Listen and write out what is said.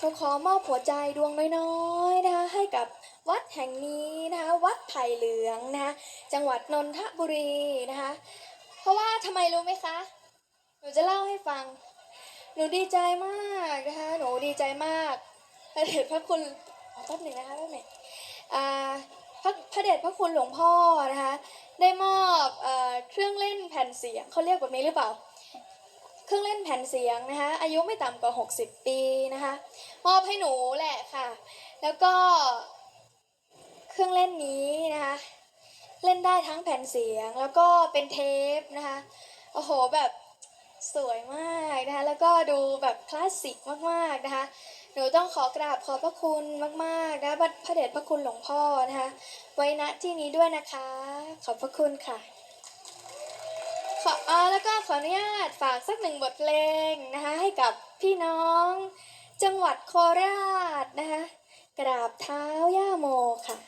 หนูขอมอบหัวใจดวงน้อยๆนะคะให้กับวัดแห่งนี้นะคะวัดไผ่เหลืองนะคะจังหวัดนนทบุรีนะคะเพราะว่าทำไมรู้ไหมคะหนูจะเล่าให้ฟัง หนูดีใจมากนะคะหนูดีใจมากพระเดชพระคุณแป๊บหนึ่งนะคะแป๊บหนึ่งอ่าพระพระเดชพระคุณหลวงพ่อนะคะได้มอบเอเครื่องเล่นแผ่นเสียงเขาเรียกแบบนี้หรือเปล่า เครื่องเล่นแผ่นเสียงนะคะอายุไม่ต่ำกว่า 60 ปีนะคะ มอบให้หนูแหละค่ะ แล้วก็เครื่องเล่นนี้นะคะเล่นได้ทั้งแผ่นเสียงแล้วก็เป็นเทปนะคะโอ้โหแบบสวยมากนะคะแล้วก็ดูแบบคลาสสิกมากๆนะคะหนูต้องขอกราบขอบพระคุณมากๆนะพระพระเดชพระคุณหลวงพ่อนะคะไว้ณที่นี้ด้วยนะคะ ขอบพระคุณค่ะขออแล้วก็ขออนุญาตฝากสักหนึ่งบทเพลงนะคะให้กับพี่น้อง จังหวัดโคราชนะคะ กราบเท้าย่าโมค่ะ